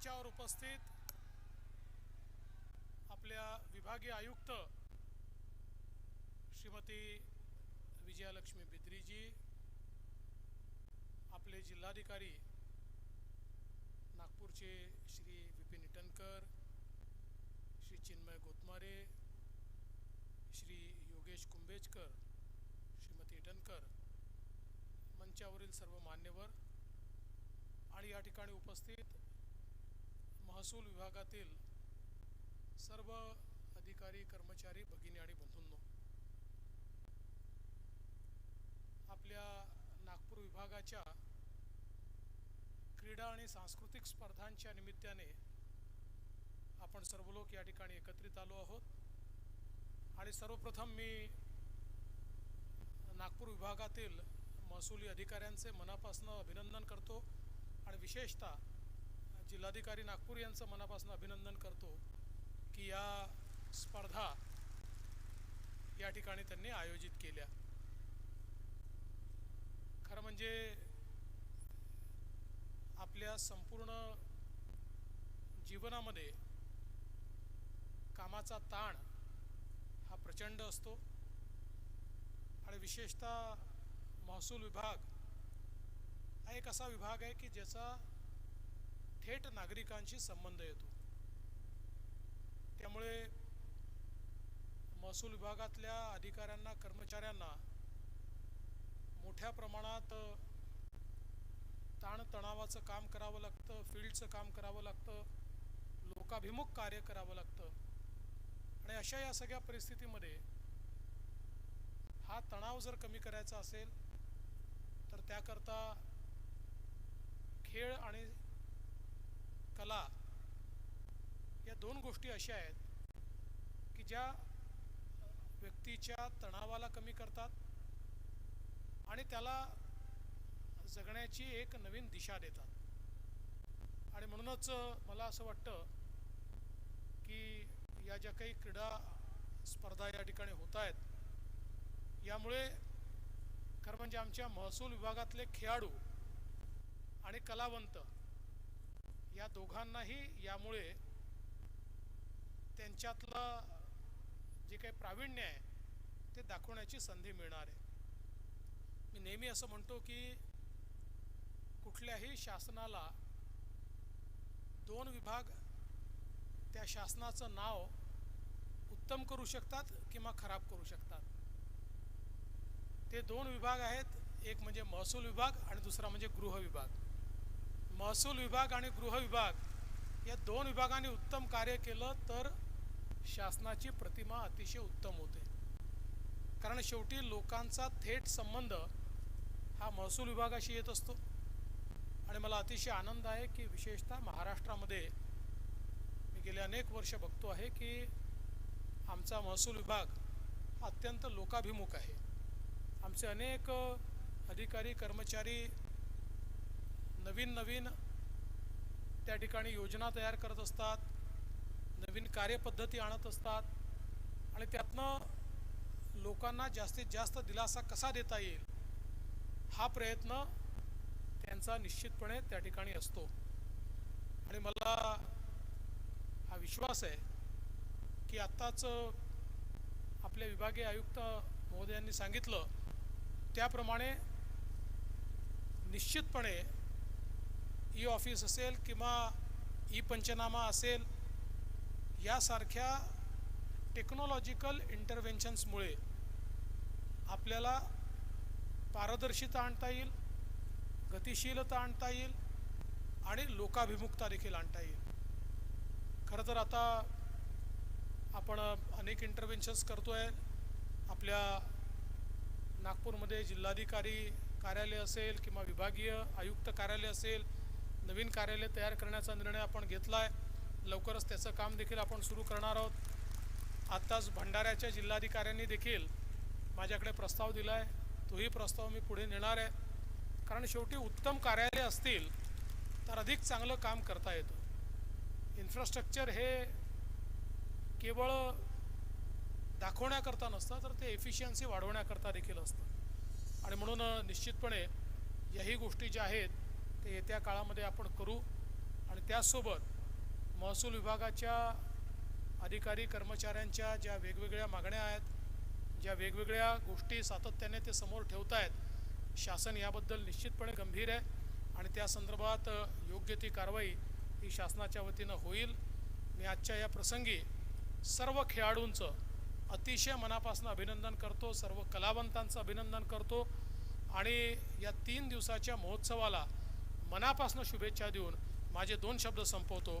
मंचावर उपस्थित आपल्या विभागीय आयुक्त श्रीमती विजयालक्ष्मी बिद्रीजी आपले जिल्हाधिकारी नागपूरचे श्री विपिन इटनकर श्री चिन्मय गोतमारे श्री योगेश कुंभेजकर श्रीमती इटनकर मंचावरील सर्व मान्यवर आणि या ठिकाणी उपस्थित महसूल विभागातील सर्व अधिकारी कर्मचारी भगिनी आणि बंधूंनो आपल्या नागपूर विभागाच्या क्रीडा आणि सांस्कृतिक स्पर्धांच्या निमित्ताने आपण सर्व लोक या ठिकाणी एकत्रित आलो आहोत. आणि सर्वप्रथम मी नागपूर विभागातील महसुली अधिकाऱ्यांचे मनापासून अभिनंदन करतो. आणि विशेषतः जिल्हाधिकारी नागपूर यांचं मनापासून अभिनंदन करतो की या स्पर्धा या ठिकाणी त्यांनी आयोजित केल्या. खरं म्हणजे आपल्या संपूर्ण जीवनामध्ये कामाचा ताण हा प्रचंड असतो आणि विशेषतः महसूल विभाग हा एक असा विभाग आहे की ज्याचा थेट नागरिकांशी संबंध येतो. त्यामुळे महसूल विभागातल्या अधिकाऱ्यांना कर्मचाऱ्यांना मोठ्या प्रमाणात ताणतणावाचं काम करावं लागतं फील्डचं काम करावं लागतं लोकाभिमुख कार्य करावं लागतं. आणि अशा या सगळ्या परिस्थितीमध्ये हा तणाव जर कमी करायचा असेल तर त्याकरता खेळ आणि कला या दोन गोष्टी अशा आहेत की ज्या व्यक्तीच्या तणावाला कमी करतात आणि त्याला जगण्याची एक नवीन दिशा देतात. आणि म्हणूनच मला असं वाटतं की या ज्या काही क्रीडा स्पर्धा या ठिकाणी होत आहेत यामुळे खरं म्हणजे आमच्या महसूल विभागातले खेळाडू आणि कलावंत या दोघांनाही यामुळे त्यांच्यातलं जे काही प्रावीण्य आहे ते दाखवण्याची संधी मिळणार आहे. मी नेहमी असं म्हणतो की कुठल्याही शासनाला दोन विभाग त्या शासनाचं नाव उत्तम करू शकतात किंवा खराब करू शकतात. ते दोन विभाग आहेत एक म्हणजे महसूल विभाग आणि दुसरा म्हणजे गृह विभाग. महसूल विभाग आणि गृह विभाग या दोन विभागांनी उत्तम कार्य केलं तर शासनाची प्रतिमा अतिशय उत्तम होते. कारण शेवटी लोकांचा थेट संबंध हा महसूल विभागाशी येत असतो. आणि मला अतिशय आनंद आहे की विशेषतः महाराष्ट्रामध्ये मी गेले अनेक वर्ष बघतो आहे की आमचा महसूल विभाग हा अत्यंत लोकाभिमुख आहे. आमचे अनेक अधिकारी कर्मचारी नवीन नवीन त्या ठिकाणी योजना तयार करत असतात. नवीन कार्यपद्धती आणत असतात आणि त्यातनं लोकांना जास्तीत जास्त दिलासा कसा देता येईल हा प्रयत्न त्यांचा निश्चितपणे त्या ठिकाणी असतो. आणि मला हा विश्वास आहे की आत्ताच आपले विभागीय आयुक्त महोदयांनी सांगितलं त्याप्रमाणे निश्चितपणे ई ऑफिस असेल किंवा ई पंचनामा असेल यासारख्या टेक्नॉलॉजिकल इंटरव्हेन्शन्समुळे आपल्याला पारदर्शिता आणता येईल गतिशीलता आणता येईल आणि लोकाभिमुखता देखील आणता येईल. खरं तर आता आपण अनेक इंटरव्हेन्शन्स करतो आहे आपल्या नागपूरमध्ये जिल्हाधिकारी कार्यालय असेल किंवा विभागीय आयुक्त कार्यालय असेल नवीन कार्यालय तयार करण्याचा निर्णय आपण घेतला आहे लवकरच त्याचं काम देखील आपण सुरू करणार आहोत. आत्ताच भंडाऱ्याच्या जिल्हाधिकाऱ्यांनी देखील माझ्याकडे प्रस्ताव दिला आहे तोही प्रस्ताव मी पुढे नेणार आहे. कारण शेवटी उत्तम कार्यालय असतील तर अधिक चांगलं काम करता येतं. इन्फ्रास्ट्रक्चर हे केवळ दाखवण्याकरता नसतं तर ते एफिशियन्सी वाढवण्याकरता देखील असतं. आणि म्हणून निश्चितपणे याही गोष्टी ज्या आहेत ते येत्या काळामध्ये आपण करू. आणि त्याचसोबत महसूल विभागाच्या अधिकारी कर्मचाऱ्यांच्या ज्या वेगवेगळ्या मागण्या आहेत ज्या वेगवेगळ्या गोष्टी सातत्याने ते समोर ठेवत आहेत शासन याबद्दल निश्चितपणे गंभीर आहे आणि त्या संदर्भात योग्य ती कारवाई ही शासनाच्या वतीनं होईल. मी आजच्या या प्रसंगी सर्व खेळाडूंचं अतिशय मनापासून अभिनंदन करतो सर्व कलावंतांचं अभिनंदन करतो आणि या तीन दिवसाच्या महोत्सवाला मनापासून शुभेच्छा देऊन माझे दोन शब्द संपवतो.